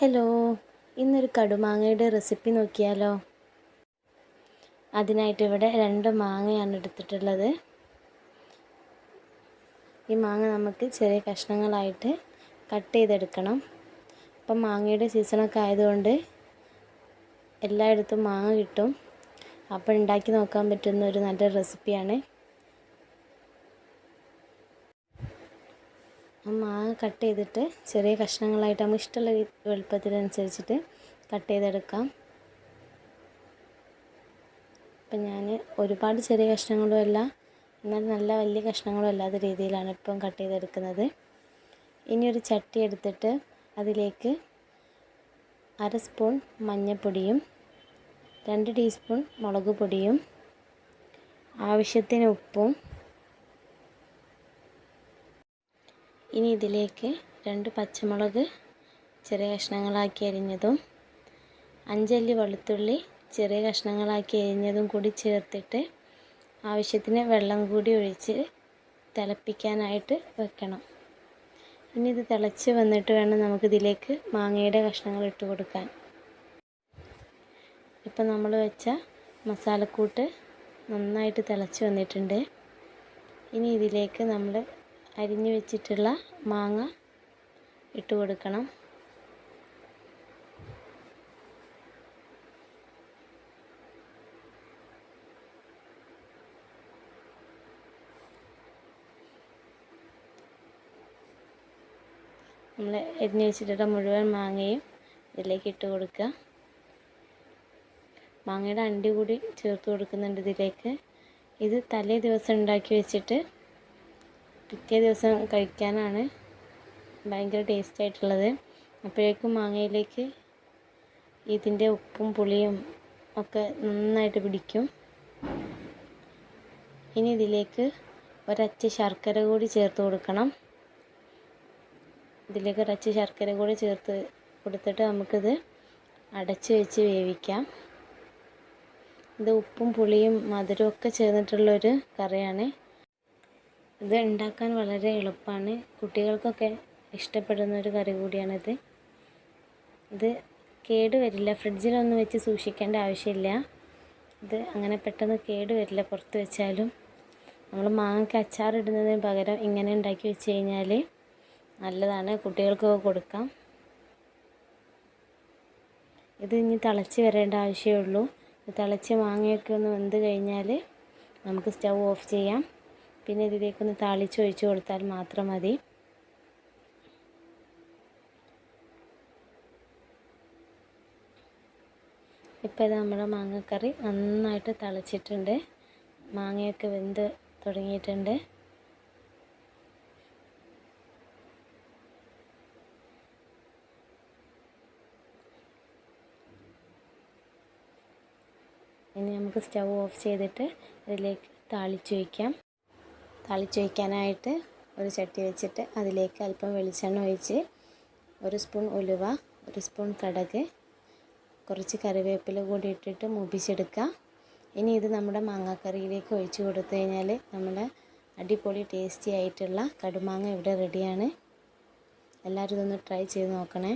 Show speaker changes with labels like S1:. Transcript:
S1: Hello ഇന്നൊരു കടുമാങ്ങയുടെ recipe നോക്കിയാലോ? അതിനായിട്ട് ഇവിടെ രണ്ട് മാങ്ങയാണ് എടുത്തിട്ടുള്ളത്. ഈ മാങ്ങ നമുക്ക് ചെറിയ കഷ്ണങ്ങളായിട്ട് കട്ട് ചെയ്തെടുക്കണം. ഇപ്പം മാങ്ങയുടെ സീസണൊക്കെ ആയതുകൊണ്ട് എല്ലായിടത്തും മാങ്ങ കിട്ടും. അപ്പോൾ ഉണ്ടാക്കി നോക്കാൻ പറ്റുന്ന ഒരു നല്ല റെസിപ്പിയാണ് മാങ്ങ കട്ട് ചെയ്തിട്ട് ചെറിയ കഷ്ണങ്ങളായിട്ട് നമുക്ക് ഇഷ്ടമുള്ള വലുപ്പത്തിനനുസരിച്ചിട്ട് കട്ട് ചെയ്തെടുക്കാം. ഇപ്പം ഞാൻ ഒരുപാട് ചെറിയ കഷ്ണങ്ങളും അല്ല എന്നാൽ നല്ല വലിയ കഷ്ണങ്ങളും അല്ലാത്ത രീതിയിലാണ് ഇപ്പം കട്ട് ചെയ്തെടുക്കുന്നത്. ഇനി ഒരു ചട്ടി എടുത്തിട്ട് അതിലേക്ക് അര സ്പൂൺ മഞ്ഞൾപ്പൊടിയും രണ്ട് ടീസ്പൂൺ മുളക് പൊടിയും ആവശ്യത്തിന് ഉപ്പും ഇനി ഇതിലേക്ക് രണ്ട് പച്ചമുളക് ചെറിയ കഷ്ണങ്ങളാക്കി അരിഞ്ഞതും അഞ്ചല്ലി വെളുത്തുള്ളി ചെറിയ കഷ്ണങ്ങളാക്കി അരിഞ്ഞതും കൂടി ചേർത്തിട്ട് ആവശ്യത്തിന് വെള്ളം കൂടി ഒഴിച്ച് തിളപ്പിക്കാനായിട്ട് വെക്കണം. ഇനി ഇത് തിളച്ച് വന്നിട്ട് വേണം നമുക്കിതിലേക്ക് മാങ്ങയുടെ കഷ്ണങ്ങൾ ഇട്ട് കൊടുക്കാൻ. ഇപ്പം നമ്മൾ വെച്ച മസാലക്കൂട്ട് നന്നായിട്ട് തിളച്ച് വന്നിട്ടുണ്ട്. ഇനി ഇതിലേക്ക് നമ്മൾ അരിഞ്ഞു വെച്ചിട്ടുള്ള മാങ്ങ ഇട്ട് കൊടുക്കണം. നമ്മൾ എരിഞ്ഞു വെച്ചിട്ടുള്ള മുഴുവൻ മാങ്ങയും ഇതിലേക്ക് ഇട്ട് കൊടുക്കുക. മാങ്ങയുടെ അണ്ടി കൂടി ചേർത്ത് കൊടുക്കുന്നുണ്ട് ഇതിലേക്ക്. ഇത് തലേ ദിവസം ഉണ്ടാക്കി വെച്ചിട്ട് പിറ്റേ ദിവസം കഴിക്കാനാണ് ഭയങ്കര ടേസ്റ്റ് ആയിട്ടുള്ളത് അപ്പോഴേക്കും മാങ്ങയിലേക്ക് ഇതിന്റെ ഉപ്പും പുളിയും ഒക്കെ നന്നായിട്ട് പിടിക്കും. ഇനി ഇതിലേക്ക് ഒരച്ച ശർക്കര കൂടി ചേർത്ത് കൊടുക്കണം. ഇതിലേക്ക് ഒരച്ച ശർക്കര കൂടി ചേർത്ത് കൊടുത്തിട്ട് നമുക്കിത് അടച്ച് വെച്ച് വേവിക്കാം. ഇത് ഉപ്പും പുളിയും മധുരവും ഒക്കെ ചേർന്നിട്ടുള്ളൊരു കറിയാണ്. ഇത് ഉണ്ടാക്കാൻ വളരെ എളുപ്പമാണ്. കുട്ടികൾക്കൊക്കെ ഇഷ്ടപ്പെടുന്ന ഒരു കറി കൂടിയാണിത്. ഇത് കേട് വരില്ല. ഫ്രിഡ്ജിലൊന്നും വെച്ച് സൂക്ഷിക്കേണ്ട ആവശ്യമില്ല. ഇത് അങ്ങനെ പെട്ടെന്ന് കേട് വരില്ല പുറത്ത് വെച്ചാലും. നമ്മൾ മാങ്ങയ്ക്ക് അച്ചാറിടുന്നതിന് പകരം ഇങ്ങനെ ഉണ്ടാക്കി വെച്ച് കഴിഞ്ഞാൽ നല്ലതാണ്. കുട്ടികൾക്കൊക്കെ കൊടുക്കാം. ഇത് ഇനി തിളച്ച് വരേണ്ട ആവശ്യമേ ഉള്ളൂ തിളച്ച് മാങ്ങയൊക്കെ ഒന്ന് വെന്ത് കഴിഞ്ഞാൽ നമുക്ക് സ്റ്റൗ ഓഫ് ചെയ്യാം. പിന്നെ ഇതിലേക്കൊന്ന് താളിച്ച് ഒഴിച്ച് കൊടുത്താൽ മാത്രം മതി. ഇപ്പോൾ ഇത് നമ്മുടെ മാങ്ങക്കറി നന്നായിട്ട് തളിച്ചിട്ടുണ്ട്. മാങ്ങയൊക്കെ വെന്ത് തുടങ്ങിയിട്ടുണ്ട്. ഇനി നമുക്ക് സ്റ്റൗ ഓഫ് ചെയ്തിട്ട് ഇതിലേക്ക് താളിച്ച് വയ്ക്കാം താളിച്ചൊഴിക്കാനായിട്ട് ഒരു ചട്ടി വെച്ചിട്ട് അതിലേക്ക് അല്പം വെളിച്ചെണ്ണ ഒഴിച്ച് ഒരു സ്പൂൺ ഉലുവ ഒരു സ്പൂൺ കടക് കുറച്ച് കറിവേപ്പില കൂടി ഇട്ടിട്ട് മുപ്പിച്ചെടുക്കുക. ഇനി ഇത് നമ്മുടെ മാങ്ങാക്കറിയിലേക്ക് ഒഴിച്ച് കൊടുത്തു കഴിഞ്ഞാൽ നമ്മുടെ അടിപൊളി ടേസ്റ്റി ആയിട്ടുള്ള കടുമാങ്ങ ഇവിടെ റെഡിയാണ് എല്ലാവരും ഇതൊന്ന് ട്രൈ ചെയ്ത് നോക്കണേ.